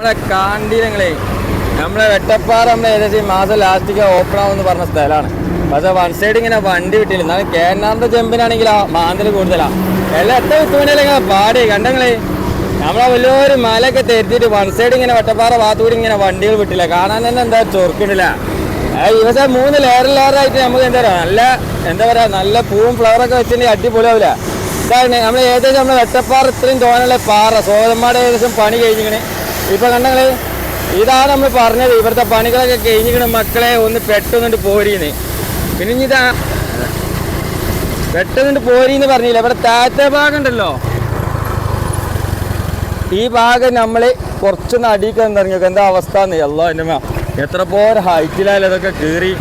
നമ്മളെ കാണ്ടിരങ്ങളെ നമ്മളെ വെട്ടപ്പാറ നമ്മളെ ഏകദേശം ഈ മാസം ലാസ്റ്റിക്ക് ഓപ്പൺ ആവുമെന്ന് പറഞ്ഞ സ്ഥലമാണ്. പക്ഷേ വൺ സൈഡ് ഇങ്ങനെ വണ്ടി വിട്ടില്ല. എന്നാലും കേരളാന്ത ജമ്പിനാണെങ്കിൽ മാന്തൽ കൂടുതലാണ് എല്ലാം എത്ര വിത്തുമണിയില്ല പാടി. കണ്ടങ്ങളെ നമ്മളെ വലിയൊരു മലയൊക്കെ തെരുത്തിയിട്ട് വൺ സൈഡ് ഇങ്ങനെ വെട്ടപ്പാറ ഭാഗത്തുകൂടി ഇങ്ങനെ വണ്ടികൾ വിട്ടില്ല. കാണാൻ തന്നെ എന്താ ചൊറുക്കുന്നില്ല. പക്ഷേ മൂന്ന് ലെയർ ലെയറായിട്ട് നമുക്ക് എന്താ പറയുക നല്ല എന്താ പറയുക നല്ല പൂവും ഫ്ലവറൊക്കെ വെച്ചിട്ടുണ്ടെങ്കിൽ അടിപൊളിയാവില്ല. ഇതാണ് നമ്മൾ ഏകദേശം നമ്മൾ വെട്ടപ്പാറ ഇത്രയും തോനുള്ള പാറ. സോതന്മാരുടെ ഏകദേശം പണി കഴിഞ്ഞിക്കണ് ഇപ്പൊ കണ്ടങ്ങൾ ഇതാ നമ്മൾ പറഞ്ഞത്. ഇവിടുത്തെ പണികളൊക്കെ കഴിഞ്ഞിക്കണ മക്കളെ ഒന്ന് പെട്ടെന്നിട്ട് പോരീന്ന്. പിന്നെ ഇതാ പെട്ടെന്നിട്ട് പോരീന്ന് പറഞ്ഞില്ല. ഇവിടെ താറ്റ ഭാഗം ഉണ്ടല്ലോ ഈ ഭാഗം നമ്മൾ കുറച്ചൊന്ന് അടിക്കാൻ തുടങ്ങിയൊക്കെ എന്താ അവസ്ഥ എന്ന് അല്ലോ അമ്മ. എത്ര പോരെ ഹൈറ്റിലായാലും അതൊക്കെ കീറി.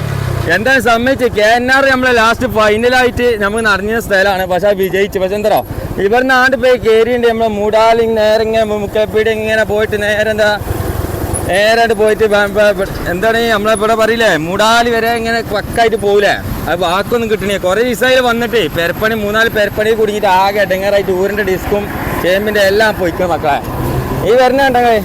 എന്താ സമ്മതിച്ച് കെ എൻ ആർ നമ്മളെ ലാസ്റ്റ് ഫൈനലായിട്ട് നമുക്ക് നടഞ്ഞ സ്ഥലമാണ്. പക്ഷെ വിജയിച്ചു. പക്ഷെ എന്താ ഇവിടുന്ന് നാട്ടിൽ പോയി കയറിയിട്ട് നമ്മൾ മൂടാലി നേരെ മുക്കപ്പീട് ഇങ്ങനെ പോയിട്ട് നേരെ എന്താ നേരായിട്ട് പോയിട്ട് എന്താണ് നമ്മളെ ഇവിടെ പറയില്ലേ മൂടാലി വരെ ഇങ്ങനെ പക്കായിട്ട് പോകില്ലേ അത് വാക്കൊന്നും കിട്ടണേ കുറേ ദിവസമായി വന്നിട്ട് പെരപ്പണി മൂന്നാൽ പെരപ്പണി കുടുങ്ങിയിട്ട് ആകെ ഇടങ്ങാറായിട്ട് ഊരിന്റെ ഡിസ്കും ചേമ്പിന്റെ എല്ലാം പോയിക്കണം മക്കളെ. ഈ വരുന്ന ഉണ്ടെങ്കിൽ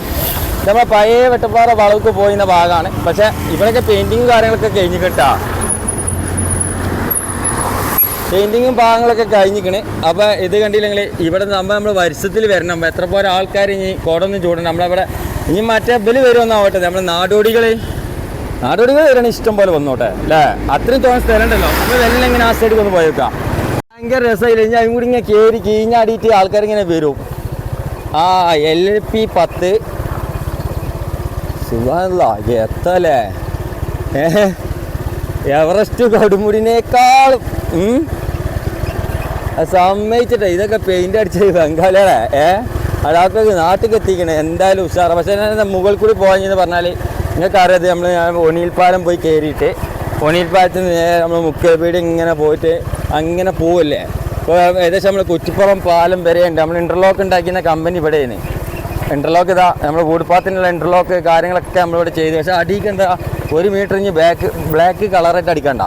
നമ്മളെ പഴയ വെട്ടപ്പാറ വളവുക്ക് പോയിന്ന ഭാഗമാണ്. പക്ഷെ ഇവിടെയൊക്കെ പെയിന്റിങ് കാര്യങ്ങളൊക്കെ കഴിഞ്ഞ് കിട്ടാ പെയിന്റിങ്ങും ഭാഗങ്ങളൊക്കെ കഴിഞ്ഞിരിക്കണ്. അപ്പൊ ഇത് കണ്ടില്ലെങ്കിൽ ഇവിടെ നമ്മൾ നമ്മൾ വരുഷത്തിൽ വരണം. എത്ര പോലെ ആൾക്കാർ ഇനി കോടൊന്നും ചൂടണം നമ്മളവിടെ ഇനി മറ്റേ ബിൽ വരുമെന്നാവട്ടെ നമ്മൾ നാടോടികൾ നാടോടികൾ വരണം ഇഷ്ടം പോലെ വന്നോട്ടെ അല്ലേ? അത്രയും തോന്നുന്ന സ്ഥലം ഉണ്ടല്ലോ നമ്മൾ എല്ലാം ഇങ്ങനെ ആ സൈഡിൽ ഒന്ന് പോയേക്കാം ഭയങ്കര രസമില്ല ഇനി അതും കൂടി ഇങ്ങനെ കയറി കീഞ്ഞാടിയിട്ട് ആൾക്കാർ ഇങ്ങനെ വരും. ആ എൽ പി പത്ത്. സുഖല്ല എത്തല്ലേ? ഏഹ്? എവറസ്റ്റ്? അത് സമ്മതിച്ചിട്ടെ. ഇതൊക്കെ പെയിന്റ് അടിച്ച ബംഗാളികളെ ഏ? അതൊക്കെ നാട്ടിലേക്ക് എത്തിക്കണേ. എന്തായാലും ഉഷാറ. പക്ഷെ ഞാൻ മുകളിൽ കൂടി പോയെന്ന് പറഞ്ഞാൽ നിങ്ങൾക്ക് അറിയാതെ നമ്മൾ ഒണിയിൽപ്പാലം പോയി കയറിയിട്ട് ഒണിയിൽപ്പാലത്ത് നിന്ന് നമ്മൾ മുക്കേപ്പീട് ഇങ്ങനെ പോയിട്ട് അങ്ങനെ പോവല്ലേ? ഇപ്പോൾ ഏകദേശം നമ്മൾ കുറ്റിപ്പുറം പാലം വരെയുണ്ട്. നമ്മൾ ഇന്റർലോക്ക് ഉണ്ടാക്കുന്ന കമ്പനി ഇവിടെയാണ്. ഇന്റർലോക്ക് ഇതാ നമ്മൾ കൂടിപ്പാത്തിനുള്ള ഇന്റർലോക്ക് കാര്യങ്ങളൊക്കെ നമ്മളിവിടെ ചെയ്തു. പക്ഷേ അടിക്ക് എന്താ ഒരു മീറ്റർ ഇഞ്ഞ് ബാക്ക് ബ്ലാക്ക് കളറായിട്ട് അടിക്കണ്ട.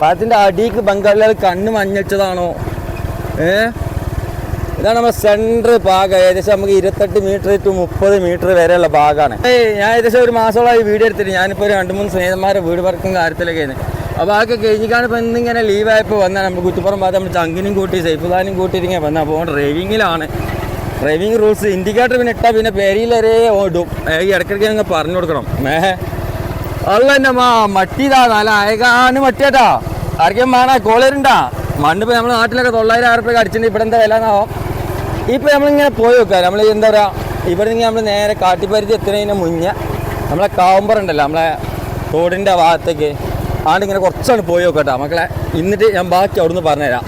പാലത്തിന്റെ അടിക്ക് ബംഗാളികൾ കണ്ണ് മഞ്ഞച്ചതാണോ? ഏ? ഇതാണ് നമ്മുടെ സെന്റർ ഭാഗം. ഏകദേശം നമുക്ക് ഇരുപത്തെട്ട് മീറ്റർ ടു മുപ്പത് മീറ്റർ വരെയുള്ള ഭാഗമാണ്. ഞാൻ ഏകദേശം ഒരു മാസമായി വീട് എടുത്തിട്ട് ഞാനിപ്പോൾ ഒരു രണ്ട് മൂന്ന് സ്നേഹിതന്മാരെ വീട് വർക്കും കാര്യത്തിലൊക്കെയാണ് അപ്പോൾ അതൊക്കെ കഴിഞ്ഞിക്കാണ് ഇപ്പോൾ ഇന്നിങ്ങനെ ലീവായപ്പോൾ വന്നാൽ നമ്മൾ കുറ്റിപ്പുറം ഭാഗത്ത് നമ്മൾ ചങ്കിനും കൂട്ടി സൈഫുദാനും കൂട്ടിയിരിക്കാൻ വന്നാൽ അപ്പോൾ ഡ്രൈവിങ്ങിലാണ് ഡ്രൈവിംഗ് റൂൾസ് ഇൻഡിക്കേറ്റർ പിന്നെ ഇട്ടാൽ പിന്നെ പെരിയിലരെ ഓടും ഈ ഇടയ്ക്കിടയ്ക്ക് പറഞ്ഞു കൊടുക്കണം. ഏ അല്ല എന്റെ മാ മട്ടിതാ നല്ല അയകാണ് മട്ടിയാട്ടാ. ആർക്കും വേണ കോളരുണ്ടാ. മണ്ണിപ്പോൾ നമ്മുടെ നാട്ടിലൊക്കെ തൊള്ളായിരം ആയിരം റുപ്യ അടിച്ചിട്ടുണ്ട് ഇവിടെ എന്താ വില എന്നാവും? നമ്മളിങ്ങനെ പോയി വെക്കുക നമ്മൾ എന്താ പറയുക ഇവിടെ നിന്ന് നമ്മൾ നേരെ കാട്ടിപ്പരുത്തി എത്തുന്നതിന് മുന്നേ നമ്മളെ കാവുമ്പറുണ്ടല്ലോ നമ്മളെ തോടിന്റെ ഭാഗത്തേക്ക് ആണ്ട് ഇങ്ങനെ കുറച്ചാണ് പോയി വെക്കട്ടോ മക്കളെ എന്നിട്ട് ഞാൻ ബാക്കി അവിടുന്ന് പറഞ്ഞുതരാം.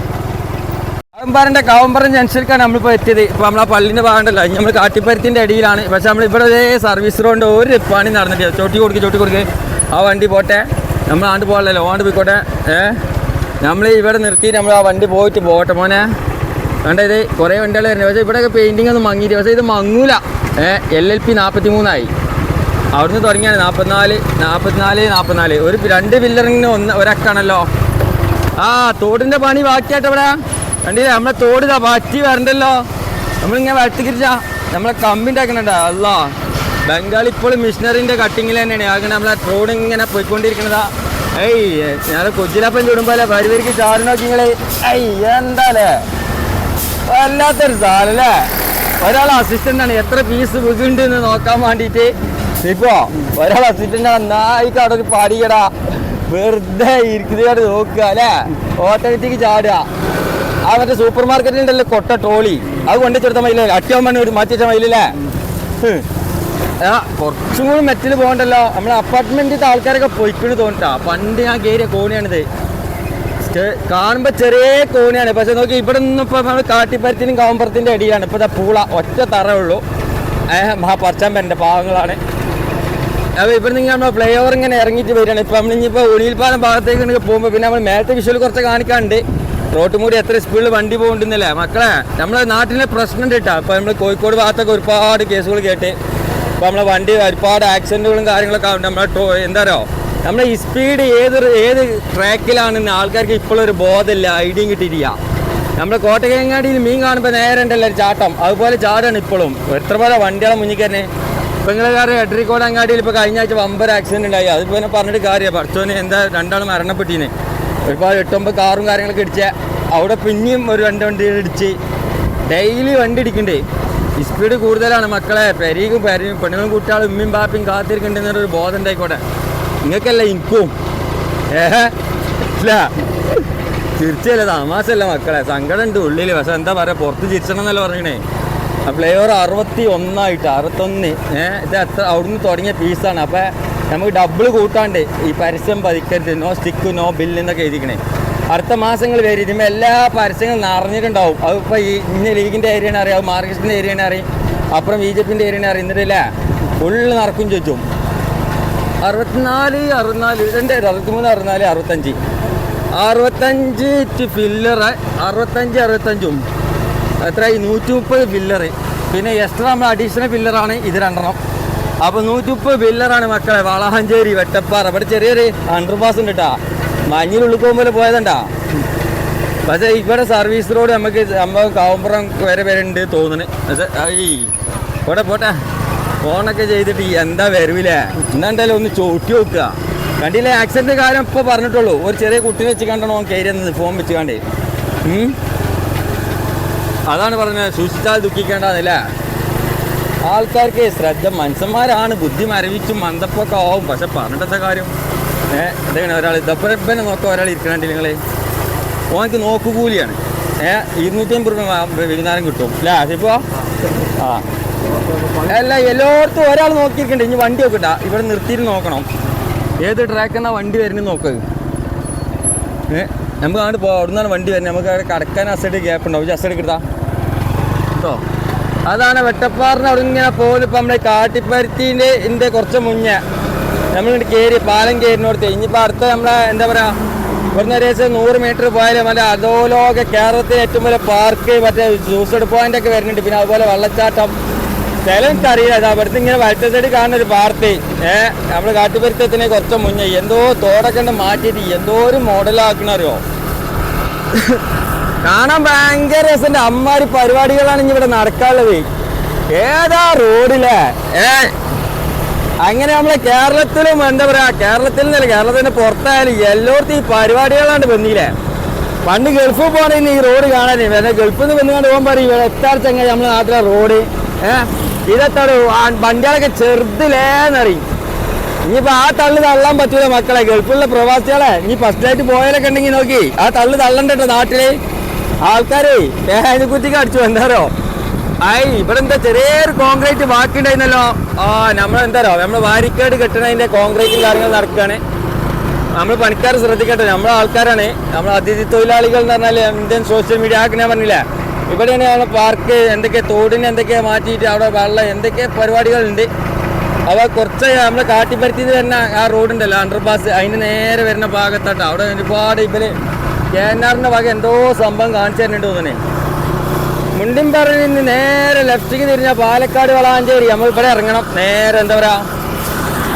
കാവമ്പാറിന്റെ കാവമ്പാറ ജംഗ്ഷനിലേക്കാണ് നമ്മളിപ്പോൾ എത്തിയത്. ഇപ്പോൾ നമ്മളെ പള്ളിന്റെ ഭാഗമുണ്ടല്ലോ നമ്മൾ കാട്ടിപ്പരത്തിന്റെ അടിയിലാണ്. പക്ഷെ നമ്മൾ ഇവിടെ ഒരേ സർവീസ് റോഡ് ഒരു പണി നടന്നിട്ടില്ല. ചോട്ടി കൊടുക്കുക ചോട്ടി കൊടുക്കുക ആ വണ്ടി പോട്ടെ. നമ്മൾ ആണ്ട് പോകണല്ലോ ഓണ്ട് പോയിക്കോട്ടെ. ഏ? നമ്മൾ ഇവിടെ നിർത്തി നമ്മൾ ആ വണ്ടി പോയിട്ട് പോട്ടെ മോനെ. കണ്ട ഇത്? കുറേ വണ്ടികൾ വരുന്നത് പക്ഷേ ഇവിടെയൊക്കെ പെയിന്റിംഗ് ഒന്നും മങ്ങിയിട്ട് പക്ഷേ ഇത് മങ്ങൂല. ഏ എൽ എൽ പി നാൽപ്പത്തി മൂന്നായി അവിടുന്ന് തുടങ്ങിയാണ്. നാൽപ്പത്തിനാല് നാൽപ്പത്തിനാല് നാൽപ്പത്തിനാല് ഒരു രണ്ട് പില്ലറിങ്ങിന് ഒന്ന് ഒരക്കാണല്ലോ. ആ തോടിന്റെ പണി ബാക്കിയായിട്ട് ഇവിടെ കണ്ടില്ലേ? നമ്മളെ തോട് ഇതാ പറ്റി വരണ്ടല്ലോ. നമ്മളിങ്ങനെ വരത്തിക്കിട്ടാ നമ്മളെ കമ്പിന്റെ ആക്കണണ്ട അല്ല ബംഗാൾ ഇപ്പോൾ മിഷനറിന്റെ കട്ടിങ്ങിൽ തന്നെയാണ്. ആകെ നമ്മളെ റോഡ് ഇങ്ങനെ പോയിക്കൊണ്ടിരിക്കണതാ. ഏയ് ഞാൻ കൊച്ചിലപ്പം ചൂടുമ്പോലെ പരിവരിക്ക് ചാടി നിങ്ങൾ ഏയ് എന്താലേ? വല്ലാത്തൊരു സാധനല്ലേ ഒരാൾ അസിസ്റ്റന്റ് ആണ്. എത്ര പീസ് ബുക്കുണ്ട് എന്ന് നോക്കാൻ വേണ്ടിയിട്ട്. ഇപ്പോ ഒരാൾ അസിസ്റ്റന്റ് ആണ്. അവിടെ ഒരു പാടിക്കടാ. വെറുതെ ഇരിക്കുന്നതായിട്ട് നോക്കുക അല്ലേ? ഓട്ടോമാറ്റിക് ചാടുക. ആ മറ്റേ സൂപ്പർ മാർക്കറ്റിൽ ഉണ്ടല്ലോ കൊട്ട ട്രോളി. അത് കൊണ്ടു ചെറുത്ത അറ്റവും മണ്ണി ഒരു മാറ്റി വെച്ച മയിലല്ലേ? ആ കുറച്ചും കൂടി മെറ്റിൽ പോകണ്ടല്ലോ. നമ്മളെ അപ്പാർട്ട്മെന്റിന്റെ ആൾക്കാരൊക്കെ പൊയ്ക്കണ് തോന്നിട്ടാ പണ്ട് ഞാൻ കയറിയ കോണിയാണിത്. കാണുമ്പോ ചെറിയ കോണിയാണ്. പക്ഷെ നോക്കി ഇവിടെ നിന്ന് ഇപ്പൊ നമ്മൾ കാട്ടിപ്പരത്തിനും കാവുമ്പറത്തിന്റെ അടിയാണ് ഇപ്പൊ പൂള ഒറ്റ തറ ഉള്ളൂ ഏഹ് മഹാ പറച്ചാമ്പന്റെ പാവങ്ങളാണ് അപ്പൊ ഇവിടെ നിന്ന് നമ്മൾ ഫ്ലൈ ഓവർ ഇങ്ങനെ ഇറങ്ങിയിട്ട് വരികയാണ്. ഇപ്പൊ നമ്മൾ ഇനിയിപ്പോ പാലം ഭാഗത്തേക്ക് പോകുമ്പോൾ പിന്നെ നമ്മൾ മേലത്തെ വിഷ്വൽ കുറച്ച് കാണിക്കാണ്ട്. റോട്ടും കൂടി എത്ര സ്പീഡിൽ വണ്ടി പോകുന്നുണ്ടല്ലേ മക്കളെ നമ്മളെ നാട്ടിലെ പ്രശ്നം കേട്ടാ. ഇപ്പൊ നമ്മൾ കോഴിക്കോട് ഭാഗത്തൊക്കെ ഒരുപാട് കേസുകൾ കേട്ട് ഇപ്പൊ നമ്മളെ വണ്ടി ഒരുപാട് ആക്സിഡന്റുകളും കാര്യങ്ങളൊക്കെ ആവും നമ്മളെ എന്താ പറയുക നമ്മളെ ഈ സ്പീഡ് ഏത് ഏത് ട്രാക്കിലാണെന്ന് ആൾക്കാർക്ക് ഇപ്പോഴും ഒരു ബോധമില്ല ഐഡിയും കിട്ടിയിരിക്കുക നമ്മുടെ കോട്ടയങ്ങാടിയിൽ മീൻ കാണുമ്പോൾ നേരെ ഉണ്ടല്ലോ ചാട്ടം. അതുപോലെ ചാടാണ് ഇപ്പോഴും. എത്ര പോലെ വണ്ടികളെ മുന്നിൽ തന്നെ ഇപ്പൊ നിങ്ങളെ എട്ടരിക്കോട് അങ്ങാടിയിൽ ഇപ്പൊ കഴിഞ്ഞ ആഴ്ച വമ്പര ആക്സിഡന്റ് ഉണ്ടായി. അതുപോലെ പിന്നെ പറഞ്ഞിട്ട് കാര്യമാണ് പഠിച്ചോന് എന്താ രണ്ടാൾ മരണപ്പെട്ടിന്. ഒരുപാട് എട്ടൊമ്പത് കാറും കാര്യങ്ങളൊക്കെ ഇടിച്ച. അവിടെ പിന്നെയും ഒരു രണ്ട് വണ്ടി ഇടിച്ച്. ഡെയിലി വണ്ടി ഇടിക്കണ്ടേ? സ്പീഡ് കൂടുതലാണ് മക്കളെ. പെരീക്കും പെരിയും പെണ്ണുങ്ങളും കുട്ടികളും ഉമ്മയും ബാപ്പയും കാത്തിരിക്കണ്ടെന്നൊരു ബോധം ഉണ്ടായിക്കോട്ടെ. നിങ്ങൾക്കല്ല എനിക്കും? ഏഹ് ഇല്ല. തിരിച്ചല്ല തമാശല്ല മക്കളെ. സങ്കടം ഉണ്ട് ഉള്ളിൽ പക്ഷെ എന്താ പറയാ പുറത്ത് ചിരിച്ചണം എന്നല്ല പറഞ്ഞേ ഫ്ലേവർ അറുപത്തി ഒന്നായിട്ട് അറുപത്തൊന്ന്. ഏഹ് ഇത് എത്ര അവിടുന്ന് തുടങ്ങിയ പീസാണ് അപ്പം നമുക്ക് ഡബിൾ കൂട്ടാണ്ട് ഈ പരസ്യം പതിക്കരുത്. നോ സ്റ്റിക്ക് നോ ബില്ല് എന്നൊക്കെ എഴുതിക്കണേ. അടുത്ത മാസങ്ങൾ വരും ഇതിമേ എല്ലാ പരസ്യങ്ങളും നിറഞ്ഞിട്ടുണ്ടാവും. അത് ഇപ്പോൾ ഈ ഇന്ന ലീഗിന്റെ ഏരിയനെ അറിയാം മാർക്കറ്റിന്റെ ഏരിയനെ അറിയും അപ്പുറം ബി ജെ പിന്റെ ഏരിയനെ അറിയും. എന്നിട്ടില്ലേ ഫുള്ള് നടക്കും ചോദിച്ചും. അറുപത്തിനാല് അറുപത്തിനാല് രണ്ട് അറുപത്തിമൂന്ന് അറുപത്തിനാല് അറുപത്തഞ്ച്. അറുപത്തഞ്ച് ഫില്ലറ് അറുപത്തഞ്ച് അറുപത്തഞ്ചും. എത്രയായി? നൂറ്റി മുപ്പത് ഫില്ലറ് പിന്നെ എക്സ്ട്രാ നമ്മൾ അഡീഷണൽ ഫില്ലറാണ് ഇത് രണ്ടെണ്ണം. അപ്പോൾ നൂറ്റിപ്പ് ബില്ലറാണ് മക്കളെ. വളാഞ്ചേരി വെട്ടപ്പാറ. ഇവിടെ ചെറിയൊരു അണ്ടർപാസ് ഉണ്ട് കേട്ടാ മഞ്ഞിൽ ഉള്ളിൽ പോകുമ്പോൾ പോയതണ്ടാ. പക്ഷേ ഇവിടെ സർവീസ് റോഡ് നമുക്ക് നമ്മൾ കാവുമ്പുറം വരെ തോന്നുന്നു പക്ഷേ ഈ പോട്ടെ ഫോണൊക്കെ ചെയ്തിട്ട് എന്താ വരവില്ലേ എന്നാണ്ടായാലും ഒന്ന് ചോട്ടി വെക്കുക കണ്ടില്ലേ ആക്സിഡന്റ് കാര്യം ഇപ്പോൾ പറഞ്ഞിട്ടുള്ളൂ. ഒരു ചെറിയ കുട്ടീനെ വെച്ച് കണ്ടോ കയറിയെന്നത് ഫോൺ വെച്ച് കണ്ടേ. അതാണ് പറഞ്ഞത് സൂക്ഷിച്ചാൽ ദുഃഖിക്കേണ്ടതല്ലേ? ആൾക്കാർക്ക് ശ്രദ്ധ മനുഷ്യന്മാരാണ് ബുദ്ധി മരവിച്ചും മന്ദപ്പൊക്കെ ആവും. പക്ഷെ പറഞ്ഞിട്ടത്തെ കാര്യം? ഏഹ് എന്താണ് ഒരാൾ ഇതപ്പനെ നോക്കാൻ ഒരാൾ ഇരിക്കണുണ്ട് നിങ്ങൾ ഓനക്ക് നോക്കുകൂലിയാണ്. ഏഹ് ഇരുന്നൂറ്റി അമ്പത് രൂപ വൈകുന്നേരം കിട്ടും. അല്ലേ ആസിപ്പോ ആ. അല്ല എല്ലായിടത്തും ഒരാൾ നോക്കിയിരിക്കണ്ട. ഇനി വണ്ടി നോക്കണ്ട ഇവിടെ നിർത്തിയിട്ട് നോക്കണം. ഏത് ട്രാക്കെന്നാ വണ്ടി വരുന്നത് നോക്ക്. ഏഹ് നമുക്ക് അങ്ങോട്ട് പോ അവിടെ നിന്നാണ് വണ്ടി വരുന്നത് നമുക്ക് അവിടെ കടക്കാൻ അസൈഡ് ഗ്യാപ്പ് ഉണ്ടാവും. അസൈഡ് കിട്ടാ കേട്ടോ അതാണ് വെട്ടപ്പാറിന് അവിടെ ഇങ്ങനെ പോലും ഇപ്പം നമ്മുടെ കാട്ടിപ്പരുത്തിന്റെ ഇതിന്റെ കുറച്ച് മുന്നേ. നമ്മളിങ്ങോട്ട് കയറി പാലം കയറിനോടത്ത് ഇനിയിപ്പോൾ അടുത്ത നമ്മളെ എന്താ പറയുക ഒരു ഏകദേശം നൂറ് മീറ്റർ പോയാലും അല്ല അധോലോക കേരളത്തിലെ ഏറ്റവും വലിയ പാർക്ക് മറ്റേ സൂസൈഡ് പോയിന്റ് ഒക്കെ വരുന്നുണ്ട്. പിന്നെ അതുപോലെ വെള്ളച്ചാട്ടം. സ്ഥലം എനിക്കറിയില്ല അത് അവിടുത്തെ ഇങ്ങനെ വലത്തെ കാണുന്ന ഒരു പാർട്ടി ഏഹ് നമ്മൾ കാട്ടിപ്പരുത്തത്തിനെ കുറച്ച് മുന്നേ എന്തോ തോടൊക്കെ മാറ്റിയിട്ട് എന്തോ ഒരു മോഡലാക്കണറിയോ കാണാൻ ഭയങ്കര രസമുണ്ട്. അമ്മാരി പരിപാടികളാണ് ഇനി ഇവിടെ നടക്കാനുള്ളത്. ഏതാ റോഡിലെ? അങ്ങനെ നമ്മളെ കേരളത്തിലും എന്താ പറയാ കേരളത്തിൽ നിന്നല്ല കേരളത്തിന്റെ പുറത്തായാലും എല്ലായിടത്തും ഈ പരിപാടികളാണ് വന്നില്ലേ പണ്ട് ഗൾഫിൽ പോകണമെങ്കിൽ ഈ റോഡ് കാണാനേ വേറെ ഗൾഫിൽ നിന്ന് വന്നുകൊണ്ട് പോകാൻ പറയും ഇവിടെ എത്താറ് ചങ്ങ നമ്മളെ നാട്ടിലെ റോഡ്. ഏഹ് ഇതെത്താറ് വണ്ടികളൊക്കെ ചെറുതിലേന്നറിയും ഇനിയിപ്പോ ആ തള്ളു തള്ളാൻ പറ്റൂല മക്കളെ. ഗൾഫിലുള്ള പ്രവാസികളെ ഇനി ഫസ്റ്റ് ആയിട്ട് പോയാലൊക്കെ ഉണ്ടെങ്കിൽ നോക്കി. ആ തള്ളു തള്ളണ്ടോ നാട്ടിൽ. ആൾക്കാരെ ഏതിനെ കുത്തിക്ക് അടിച്ചു. എന്താറോ ആയി ഇവിടെ എന്താ ചെറിയൊരു കോൺക്രീറ്റ് ബാക്കി ഉണ്ടായിരുന്നല്ലോ. ആ നമ്മളെന്താറോ നമ്മൾ വാരിക്കേട് കെട്ടണതിന്റെ കോൺക്രീറ്റും കാര്യങ്ങൾ നടക്കുകയാണ് നമ്മൾ പണിക്കാർ ശ്രദ്ധിക്കട്ടെ. നമ്മളെ ആൾക്കാരാണ്. നമ്മൾ അതിഥി തൊഴിലാളികൾ എന്ന് പറഞ്ഞാൽ ഇന്ത്യൻ സോഷ്യൽ മീഡിയ ആക്കി ഞാൻ പറഞ്ഞില്ല? ഇവിടെയാണ് നമ്മളെ പാർക്ക് എന്തൊക്കെ തോടിനെ എന്തൊക്കെ മാറ്റിയിട്ട് അവിടെ വെള്ളം എന്തൊക്കെ പരിപാടികളുണ്ട്. അവ കുറച്ച് നമ്മൾ കാട്ടിപ്പരുത്തി വരുന്ന ആ റോഡുണ്ടല്ലോ അണ്ടർ പാസ് അതിന് നേരെ വരുന്ന ഭാഗത്തോട്ട്. അവിടെ ഒരുപാട് ഇവർ കെ എൻ ആറിന്റെ വക എന്തോ സംഭവം കാണിച്ചു തരുന്നുണ്ട് തോന്നണേ മുണ്ടിൻപറയിൽ നിന്ന് നേരെ ലെഫ്റ്റിക്ക് തിരിഞ്ഞ പാലക്കാട് വളാഞ്ചേരി. നമ്മൾ ഇവിടെ ഇറങ്ങണം. നേരെ എന്താ പറയാ?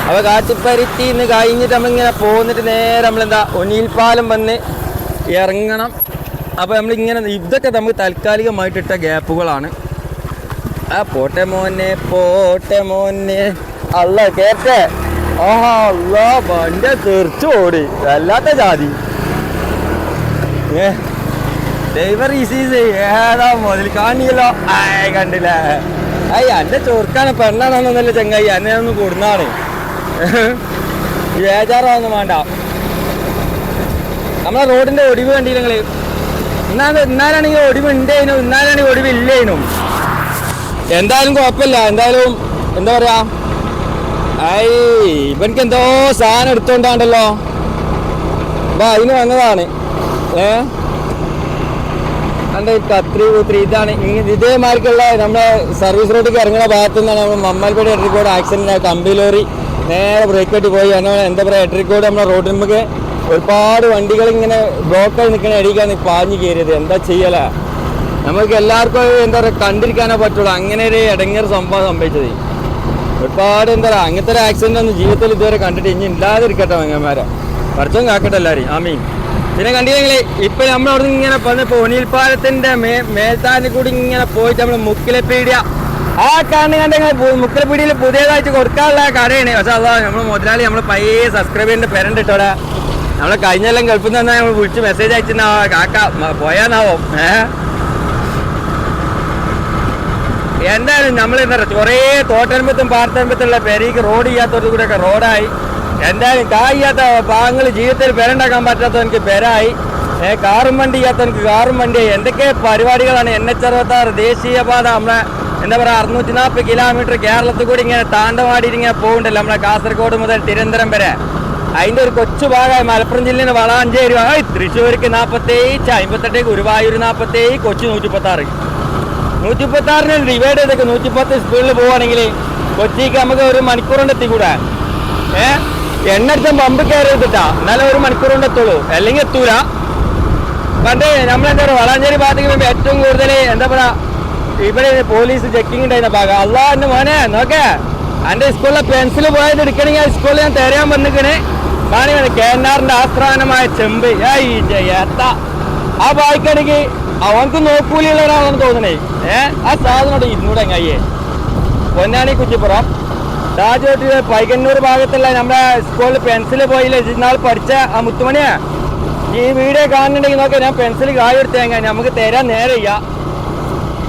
അവ കാറ്റിപ്പരുത്തി നിന്ന് കഴിഞ്ഞിട്ട് നമ്മളിങ്ങനെ പോന്നിട്ട് നേരെ നമ്മളെന്താ ഒനിയിൽപ്പാലം വന്ന് ഇറങ്ങണം. അപ്പോൾ നമ്മളിങ്ങനെ ഇതൊക്കെ നമുക്ക് താൽക്കാലികമായിട്ടിട്ട ഗ്യാപ്പുകളാണ്. ആ പോട്ടെ മോനെ പോട്ടെ മോനെ. അല്ല കേട്ടെ? ഓഹോ അല്ല വണ്ടി ഓടി. വല്ലാത്ത ജാതി. ഡ്രൈവർ ഈസീസ് ഏതാ മുതൽ കാണിയല്ലോ? ആയ കണ്ടില്ല? അയ്യ എന്റെ ചോർക്കാണ് പെണ്ണാണെന്നല്ല ചങ്ങായി. എന്നെ ഒന്ന് കൊടുന്നാണ്. ബേജാറാവൊന്നും വേണ്ട. നമ്മളെ റോഡിന്റെ ഒടിവ് കണ്ടില്ല നിങ്ങൾ എന്നാ ഇന്നാലാണെങ്കിൽ ഒടിവ് ഉണ്ടേനും ഇന്നാലാണെങ്കിൽ ഒടിവ് ഇല്ലേനും. എന്തായാലും കുഴപ്പമില്ല. എന്തായാലും എന്താ പറയാ? ഐ ഇവനക്ക് എന്തോ സാധനം എടുത്തോണ്ടാണ്ടല്ലോ. അപ്പൊ അതിന് വന്നതാണ്. ഏ? കണ്ട ഈ കത്രി കൂത്രി ഇതാണ്. ഇതേ ഇതേമാർക്കുള്ള നമ്മുടെ സർവീസ് റോഡിലേക്ക് ഇറങ്ങുന്ന ഭാഗത്തു നിന്നാണ് നമ്മൾ മമ്മൽപേട് എട്രിക്കോട് ആക്സിഡന്റ് ആയ കമ്പി ലോറി നേരെ ബ്രേക്ക് കെട്ടി പോയി. എന്നാൽ എന്താ പറയുക എട്രിക്കോട് നമ്മുടെ റോഡിൽ നമുക്ക് ഒരുപാട് വണ്ടികൾ ഇങ്ങനെ ബ്ലോക്കായി നിൽക്കണ അടിക്കാണ് പാഞ്ഞു കയറിയത്. എന്താ ചെയ്യല? നമുക്ക് എല്ലാവർക്കും എന്താ പറയുക കണ്ടിരിക്കാനേ പറ്റുള്ളൂ. അങ്ങനെ ഒരു ഇടങ്ങിയ സംഭവം സംഭവിച്ചത്. ഒരുപാട് എന്താ പറയുക അങ്ങനത്തെ ഒരു ആക്സിഡന്റ് ഒന്നും ജീവിതത്തിൽ ഇതുവരെ കണ്ടിട്ട് ഇനി ഇല്ലാതിരിക്കട്ടെ അങ്ങന്മാരെ പഠിച്ചും കാക്കട്ടെ എല്ലാവരും ആമീൻ. പിന്നെ കണ്ടില്ലെങ്കിൽ ഇപ്പൊ നമ്മൾ അവിടെ ഇങ്ങനെ വന്നപ്പോ ഒനിയിൽ പാലത്തിന്റെ മേ മേൽത്താനിൽ കൂടി ഇങ്ങനെ പോയിട്ട് നമ്മൾ മുക്കിലെ പീടിയ. ആ കാരണം കണ്ടെങ്കിൽ മുക്കലപ്പിടിയിൽ പുതിയതായിട്ട് കൊടുക്കാനുള്ള കടയാണ്. പക്ഷെ അതാ നമ്മൾ മുതലാളി നമ്മൾ പയ്യെ സബ്സ്ക്രൈബറിന്റെ പേരണ്ട് ഇട്ടോടെ നമ്മളെ കഴിഞ്ഞെല്ലാം ഗൾഫിൽ നിന്ന് നമ്മൾ വിളിച്ച് മെസ്സേജ് അയച്ചിട്ടുണ്ടാവോ കാക്ക പോയാന്നാവോ? ഏഹ് എന്തായാലും നമ്മൾ എന്താ കുറേ തോട്ടൻപത്തും പാർത്തൻപത്തുള്ള പെരീക്ക് റോഡ് ചെയ്യാത്തവർക്ക് കൂടെയൊക്കെ റോഡായി എന്തായാലും കായ്യാത്ത പാങ്ങൾ ജീവിതത്തിൽ പെരണ്ടാക്കാൻ പറ്റാത്തവനക്ക് പെരായി. കാറും വണ്ടി ചെയ്യാത്തവനക്ക് കാറും വണ്ടി. എന്തൊക്കെ പരിപാടികളാണ് എൻ എച്ച് അറുപത്തി ആറ് ദേശീയപാത നമ്മളെ എന്താ പറയുക അറുന്നൂറ്റി നാൽപ്പത് കിലോമീറ്റർ കേരളത്തിൽ കൂടി ഇങ്ങനെ താണ്ടമാടി ഇങ്ങനെ പോകുന്നുണ്ടല്ലോ നമ്മളെ കാസർഗോഡ് മുതൽ തിരുവനന്തപുരം വരെ. അതിന്റെ ഒരു കൊച്ചു ഭാഗമായി മലപ്പുറം ജില്ലയിൽ വളാഞ്ചേരി തൃശ്ശൂർക്ക് നാൽപ്പത്തേഴ് അമ്പത്തെട്ട് ഗുരുവായൂർ നാൽപ്പത്തേഴ് കൊച്ചു നൂറ്റിപ്പത്താറ്. നൂറ്റിപ്പത്താറിന് ഡിവൈഡ് ചെയ്തൊക്കെ നൂറ്റിപ്പത്ത് സ്പീഡിൽ പോവുകയാണെങ്കിൽ കൊച്ചിക്ക് നമുക്ക് ഒരു മണിക്കൂർ കൊണ്ട് എത്തിക്കൂടാ? ഏ? എണ്ണടിച്ച പമ്പ് കയറി എടുത്തിട്ടാ. എന്നാലും ഒരു മണിക്കൂർ കൊണ്ട് എത്തുള്ളൂ. അല്ലെങ്കിൽ എത്തൂല. പണ്ട് നമ്മളെന്താ പറയുക വളാഞ്ചേരി ഭാഗത്തേക്ക് പോകുമ്പോൾ ഏറ്റവും കൂടുതൽ എന്താ പറയാ ഇവിടെ പോലീസ് ചെക്കിംഗ് ഉണ്ടായിരുന്ന ഭാഗം. അള്ളാ എന്റെ മോനെ നോക്കേ. എന്റെ സ്കൂളിലെ പെൻസിൽ പോയത് എടുക്കണമെങ്കിൽ ആ സ്കൂളിൽ ഞാൻ തരാൻ വന്നിക്കണേ. കാണിക്കണേ കെ എൻ ആറിന്റെ ആസ്ഥാനമായ ചെമ്പ്. ആ ബായിക്കാണെങ്കിൽ അവനക്ക് നോക്കൂലിയുള്ള തോന്നണേ. ഏ ആ സാധനം ഇരുന്നൂടെ കയ്യേ പൊന്നാണി കുറ്റിപ്പുറം. രാജോട്ടി പൈകന്നൂർ ഭാഗത്തുള്ള നമ്മുടെ സ്കൂളിൽ പെൻസിൽ പോയില്ലേ? ഇന്നാൾ പഠിച്ച ആ മുത്തുമണിയാ. ഈ വീഡിയോ കാണുന്നുണ്ടെങ്കിൽ നോക്കാം ഞാൻ പെൻസിൽ കായൊരു എടുത്തേങ്ങ നമുക്ക് തരാൻ നേരെ ഇല്ല.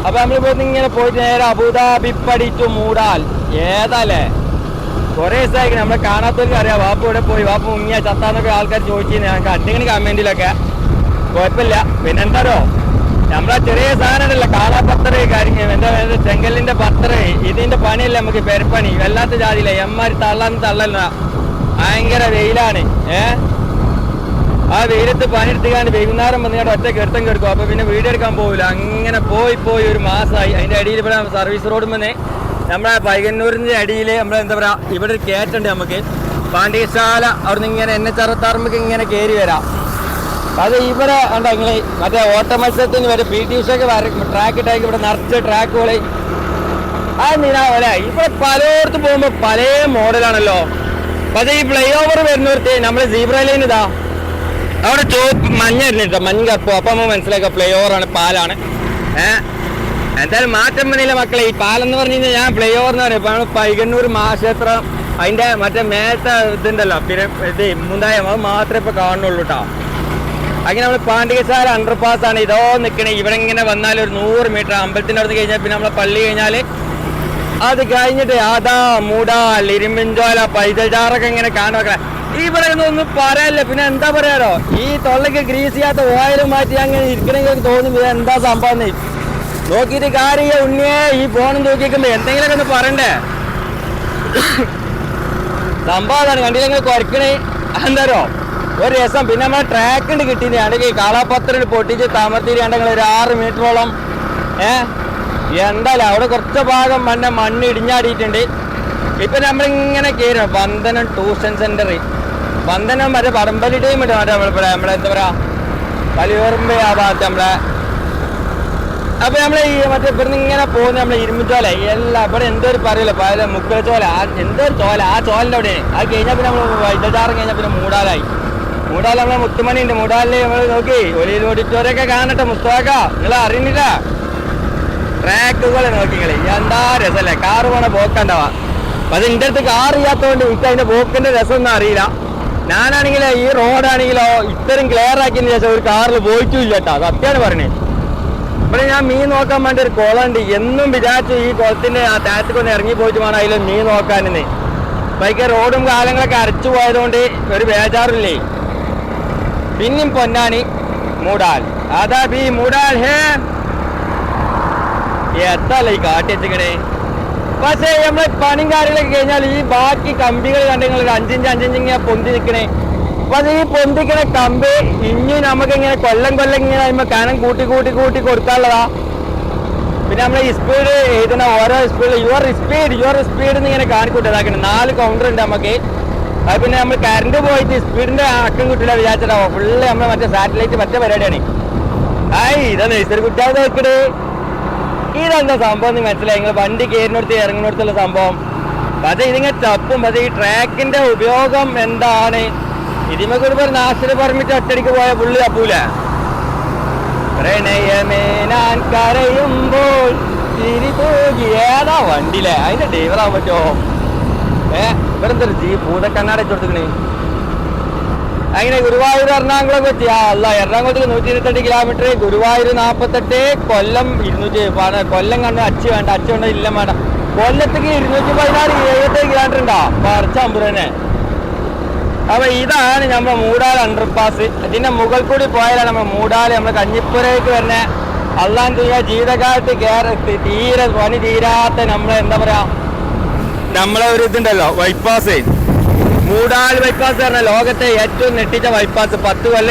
അപ്പൊ നമ്മൾ ഇവിടുന്ന് ഇങ്ങനെ പോയിട്ട് നേരെ അബുദാബി പഠിച്ചു മൂടാൽ. ഏതാല്ലേ? കുറെ ദിവസമായി നമ്മളെ കാണാത്തവർക്ക് അറിയാം. വാപ്പ് ഇവിടെ പോയി. വാപ്പ് മുങ്ങിയ ചത്താന്നൊക്കെ ആൾക്കാർ ചോദിച്ചിരുന്നു. ഞങ്ങൾക്ക് അട്ടിങ്ങനെ കമന്റിലൊക്കെ കുഴപ്പമില്ല. പിന്നെന്താരോ നമ്മളെ ചെറിയ സാധനമല്ല കാളാപ്പത്തറ് എന്താ പറയുന്നത്? ചെങ്കലിന്റെ പത്ര ഇതിന്റെ പണിയല്ല നമുക്ക് പെരപ്പണി? വല്ലാത്ത ജാതിയില്ല? എമ്മാരി തള്ളാൻ തള്ളല്ല ഭയങ്കര വെയിലാണ് ഏ? ആ വെയിലത്ത് പണിയെടുത്തുകാണ്ട് വൈകുന്നേരം വന്നിട്ട് ഒറ്റ കെടുത്തം കെടുക്കും. അപ്പൊ പിന്നെ വീട് എടുക്കാൻ പോകില്ല അങ്ങനെ പോയി പോയി ഒരു മാസമായി അതിന്റെ അടിയിൽ ഇവിടെ സർവീസ് റോഡ് വന്ന് നമ്മളെ പൈകന്നൂരിന്റെ അടിയിൽ നമ്മൾ എന്താ പറയാ ഇവിടെ ഒരു കയറ്റുണ്ട് നമുക്ക്. പാണ്ഡ്യശാല അവിടുന്ന് ഇങ്ങനെ എന്നെ ചെറുത്താറുമ്പോ ഇങ്ങനെ കയറി വരാം. അത് ഉണ്ടോ നിങ്ങൾ മറ്റേ ഓട്ട മത്സരത്തിന് വരെ പി ടി ഉഷയൊക്കെ ട്രാക്ക് ഇട്ടാക്കി ഇവിടെ നിറച്ച് ട്രാക്കുകൾ ആ നിനാവല ഇവിടെ പലയിടത്തും പോകുമ്പോൾ പല മോഡലാണല്ലോ. പക്ഷേ ഈ ഫ്ലൈ ഓവർ വരുന്നവർക്ക് നമ്മൾ സീബ്ര ലൈൻ ഇതാ. അവിടെ ചോപ്പ് മഞ്ഞ ഇരുന്നിട്ടോ മഞ്ഞ കപ്പോ. അപ്പൊ നമ്മൾ മനസ്സിലാക്കുക ഫ്ലൈ ഓവർ ആണ് പാലാണ്. ഏഹ് എന്തായാലും മാറ്റം വന്നില്ല മക്കളെ. ഈ പാലെന്ന് പറഞ്ഞു കഴിഞ്ഞാൽ ഞാൻ ഫ്ലൈ ഓവർ എന്ന് പറയും. ഇപ്പൊ പൈകണ്ണൂർ മഹാക്ഷേത്രം അതിന്റെ മറ്റേ മേത്ത ഇതുണ്ടല്ലോ പിന്നെ ഇത് മുന്തായം. അത് മാത്രമേ ഇപ്പൊ കാണുന്നുള്ളൂ കേട്ടോ അങ്ങനെ നമ്മൾ പാണ്ഡികശാല അണ്ടർ പാസ് ആണ്. ഇതോ നിൽക്കണേ ഇവിടെ ഇങ്ങനെ വന്നാൽ ഒരു നൂറ് മീറ്റർ അമ്പലത്തിന്റെ അവിടെ കഴിഞ്ഞാൽ പിന്നെ നമ്മളെ പള്ളി കഴിഞ്ഞാൽ അത് കഴിഞ്ഞിട്ട് അതാ മൂടാൽ ഇരുമ്പിൻചോല പൈതൽ ചാറൊക്കെ ഇങ്ങനെ കാണുക ഇവിടെ ഒന്നും പറയാനില്ല പിന്നെ എന്താ പറയാറോ ഈ തൊള്ളയ്ക്ക് ഗ്രീസ് ചെയ്യാത്ത ഓയിൽ മാറ്റി അങ്ങനെ ഇരിക്കണമെങ്കിൽ തോന്നും ഇത് എന്താ സംഭവം. നോക്കിയിട്ട് കാര്യ ഉണ്ണിയെ. ഈ ഫോണും നോക്കിക്കുമ്പോ എന്തെങ്കിലുമൊക്കെ ഒന്ന് പറയണ്ടേ? സംഭവം അതാണ്. കണ്ടില്ലെങ്കിൽ കുറക്കണേ എന്താരോ ഒരു രസം. പിന്നെ നമ്മൾ ട്രാക്ക് ഉണ്ട് കാളാപത്രിൽ പൊട്ടിച്ച് പൊട്ടിച്ച് താമരത്തിരിയാണ്ടെങ്കിൽ ഒരു ആറ് മീറ്ററോളം ഏ എന്തായാലും അവിടെ കുറച്ച് ഭാഗം മണ്ണ മണ്ണ് ഇടിഞ്ഞാടിയിട്ടുണ്ട്. ഇപ്പൊ നമ്മളിങ്ങനെ കയറും വന്ദനം ട്യൂഷൻ സെന്റർ വന്ദനം മറ്റേ പറമ്പലി ടൈം ഇട്ട് മറ്റേ നമ്മളിപ്പോ നമ്മളെ എന്താ പറയാ വലിയോർമ്പ ആ ഭാഗത്ത് നമ്മളെ അപ്പൊ നമ്മളെ ഈ മറ്റേ ഇവിടുന്ന് ഇങ്ങനെ പോകുന്ന നമ്മളെ ഇരുമ്പുചോല എല്ലാം ഇവിടെ എന്തോ ഒരു പറയല്ലോ പല മുക്കൽ ചോല. ആ എന്തോ ഒരു ചോല? ആ ചോലിന്റെ അവിടെ അത് കഴിഞ്ഞാൽ പിന്നെ നമ്മൾ വൈദ്യുതാറും കഴിഞ്ഞാൽ പിന്നെ മൂടാലായി. മൂടാൽ നമ്മളെ മുത്തുമണി ഉണ്ട് മൂടാലിൽ നമ്മൾ നോക്കി. ഒലിയിൽ ഓഡിറ്റോറിയൊക്കെ കാണട്ടെ മുസ്താക്ക നിങ്ങൾ അറിയുന്നില്ല? ട്രാക്കുകൾ നോക്കിങ്ങളെ എന്താ രസമല്ലേ കാറ് പോണ പോക്കണ്ടാവാ. അപ്പൊ അത് എന്റെ അടുത്ത് കാർ ഇല്ലാത്തതുകൊണ്ട് എനിക്ക് അതിന്റെ പോക്കിന്റെ രസമൊന്നും അറിയില്ല. ഞാനാണെങ്കിലോ ഈ റോഡാണെങ്കിലോ ഇത്രയും ക്ലിയർ ആക്കിയതിന് ശേഷം ഒരു കാറിൽ പോയിട്ടില്ല കേട്ടോ. സത്യമാണ് പറഞ്ഞേ ഇവിടെ ഞാൻ മീൻ നോക്കാൻ വേണ്ടി ഒരു കുളമുണ്ട് എന്നും വിചാരിച്ചു ഈ കുളത്തിന്റെ ആ താഴത്തേക്കൊന്ന് ഇറങ്ങി പോയിട്ട് വേണം അതിൽ മീൻ നോക്കാനെന്ന്. ബൈക്ക് റോഡും കാലങ്ങളൊക്കെ അരച്ചു പോയതുകൊണ്ട് ഒരു ബേജാറില്ലേ. പിന്നെയും പൊന്നാനി മൂടാൽ. അതാ ബി മൂടാൽ ഹേ. എത്തല്ല ഈ കാട്ടി വെച്ചിക്കണേ പക്ഷേ നമ്മളെ പണിയും കാര്യങ്ങളൊക്കെ കഴിഞ്ഞാൽ ഈ ബാക്കി കമ്പികൾ കണ്ടെങ്കിൽ ഒരു അഞ്ചിഞ്ച് അഞ്ചിഞ്ച് ഇങ്ങനെ പൊന്തി നിൽക്കണേ. പക്ഷേ ഈ പൊന്തിക്കണ കമ്പി ഇനി നമുക്ക് ഇങ്ങനെ കൊല്ലം കൊല്ലം ഇങ്ങനെ അതിന്മേൽ കനം കൂട്ടി കൂട്ടി കൂട്ടി കൊടുക്കാനുള്ളതാ. പിന്നെ നമ്മൾ ഈ സ്പീഡ് എഴുതുന്ന ഓരോ speed your speed your speed എന്ന് ഇങ്ങനെ കാണിക്കൂട്ടതാക്കണം നാല് കൗണ്ടർ ഉണ്ട് നമുക്ക്. അത് പിന്നെ നമ്മൾ കറണ്ട് പോയിട്ട് സ്പീഡിന്റെ അക്കം കിട്ടില്ല വിചാരിച്ചിട്ടോ. ഫുള്ള് നമ്മൾ മറ്റേ സാറ്റലൈറ്റ് മറ്റേ പരിപാടിയാണ്. ആയി ഇതാ നഴ്സറി കുട്ടിയാതെ നോക്കട് ഇതെന്താ സംഭവം എന്ന് മനസ്സിലായി? നിങ്ങൾ വണ്ടി കയറിനടുത്ത് ഇറങ്ങുന്നിടത്തുള്ള സംഭവം. പക്ഷേ ഇതിങ്ങനെ തപ്പും പക്ഷേ ഈ ട്രാക്കിന്റെ ഉപയോഗം എന്താണ്? ഇതിമൊക്കെ ഒരു നാശന പറഞ്ഞിട്ട് ഒറ്റടിക്ക് പോയ പുള്ളി അപ്പൂല പ്രണയമേ ഞാൻ കരയുമ്പോൾ തിരി ഏതാ വണ്ടിയിലെ? അതിന്റെ ഡ്രൈവറാൻ പറ്റുമോ? ഏ? ഇവിടെ എന്തൊരു ജീ ഭൂതക്കണ്ണാട കൊടുത്തിക്കണേ? അങ്ങനെ ഗുരുവായൂർ എറണാകുളം വെച്ച്. അല്ല എറണാകുളത്തേക്ക് നൂറ്റി ഇരുപത്തെട്ട് കിലോമീറ്റർ ഗുരുവായൂർ നാൽപ്പത്തെട്ട് കൊല്ലം ഇരുന്നൂറ്റി കൊല്ലം കണ്ട് അച്ച് വേണ്ട അച്ച് വേണ്ട ഇല്ല വേണ്ട. കൊല്ലത്തേക്ക് ഇരുന്നൂറ്റി പതിനാറ് എഴുപത്തേഴ് കിലോമീറ്റർ ഉണ്ടാ? പറിച്ചമ്പൂർ തന്നെ അപ്പൊ ഇതാണ് നമ്മുടെ മൂടാൽ അണ്ടർപാസ് ഇതിന്റെ മുകൾ കൂടി പോയാലാണ് നമ്മൾ മൂടാൽ നമ്മൾ കഞ്ഞിപ്പുരയ്ക്ക് വരുന്ന തീയ ജീവിതകാലത്ത് കേര തീരെ പണി തീരാത്ത നമ്മൾ എന്താ പറയാ നമ്മളെ ഒരു ഇതുണ്ടല്ലോ ബൈപ്പാസ് മൂടാൽ ബൈപ്പാസ് പറഞ്ഞ ലോകത്തെ ഏറ്റവും നെട്ടിച്ച ബൈപ്പാസ് പത്ത് കൊല്ലം